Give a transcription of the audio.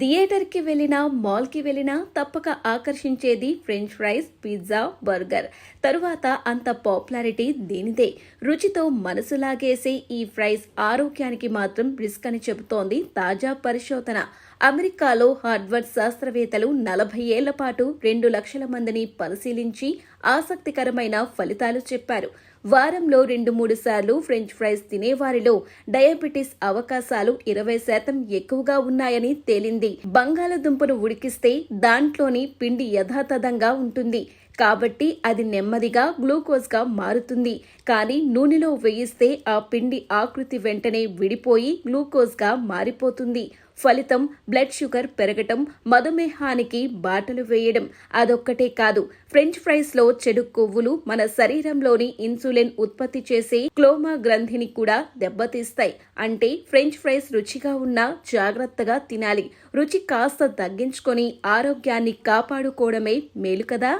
థియేటర్కి వెళ్ళినా మాల్కి వెళ్ళినా తప్పక ఆకర్షించేది ఫ్రెంచ్ ఫ్రైస్ పిజ్జా బర్గర్. తరువాత అంత పాపులారిటీ దీనిదే. రుచితో మనసు లాగేసే ఈ ఫ్రైస్ ఆరోగ్యానికి మాత్రం రిస్క్ అని చెబుతోంది తాజా పరిశోధన. అమెరికాలో హార్వర్డ్ శాస్త్రవేత్తలు నలభై ఏళ్ళ పాటు రెండు లక్షల మందిని పరిశీలించి ఆసక్తికరమైన ఫలితాలు చెప్పారు. వారంలో రెండు మూడు సార్లు ఫ్రెంచ్ ఫ్రైస్ తినేవారిలో డయాబెటిస్ అవకాశాలు ఇరవై శాతం ఎక్కువగా ఉన్నాయని తేలింది. బంగాళదుంపను ఉడికిస్తే దాంట్లోని పిండి యథాతథంగా ఉంటుంది. కాబట్టి అది నెమ్మదిగా గ్లూకోజ్గా మారుతుంది. కానీ నూనెలో వేయిస్తే ఆ పిండి ఆకృతి వెంటనే విడిపోయి గ్లూకోజ్గా మారిపోతుంది. ఫలితం బ్లడ్ షుగర్ పెరగటం మధుమేహానికి బాటలు వేయడం అదొక్కటే కాదు. ఫ్రెంచ్ ఫ్రైస్లో చెడు కొవ్వులు మన శరీరంలోని ఇన్సులిన్ ఉత్పత్తి చేసే క్లోమా గ్రంథిని కూడా దెబ్బతీస్తాయి. అంటే ఫ్రెంచ్ ఫ్రైస్ రుచిగా ఉన్నా జాగ్రత్తగా తినాలి. రుచి కాస్త తగ్గించుకొని ఆరోగ్యాన్ని కాపాడుకోవడమే మేలు కదా?